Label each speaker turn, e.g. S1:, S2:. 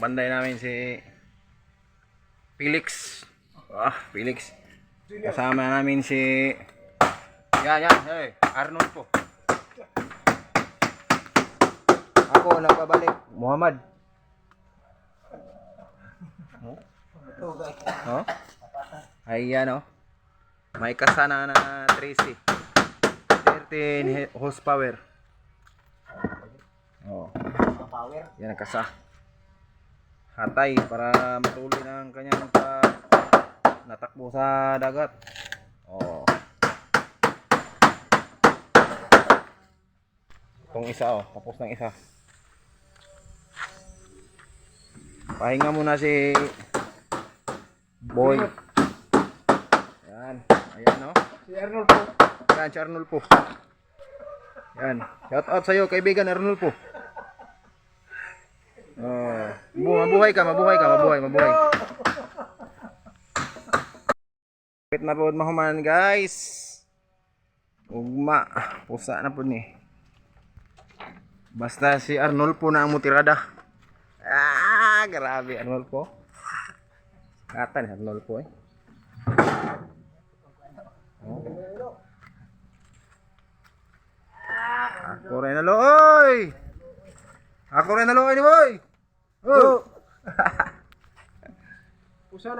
S1: panday namin si Felix. Ah, Felix. Kasama namin si Yan, yan. Hey, Arnold po. Ako nagpabalik. Muhammad. Oh? Ayan oh. May kasana na 3C. 13 he- horsepower. Oh.
S2: Power.
S1: Yan ang kasa. Hatay para matuloy ng kanyang pa natakbo sa dagat. Oh. Itong isa oh, tapos ng isa. Pahinga muna si Boy. Yan. Ayan oh.
S2: Si Arnold po.
S1: Yan, si Arnold po. Yan. Shout out sa'yo, kaibigan Arnold po. Oh. Bu mabuhay ka, mabuhay ka, mabuhay, mabuhay. Kapit na po mahuman guys. Ugma. Pusa na po ni. Basta si Arnold po na ang mutirada. Ah, grabe Arnold po. Kata ni Arnold po eh. Ako rin na looy! Ako rin na looy ni boy! Oh!
S2: Usa na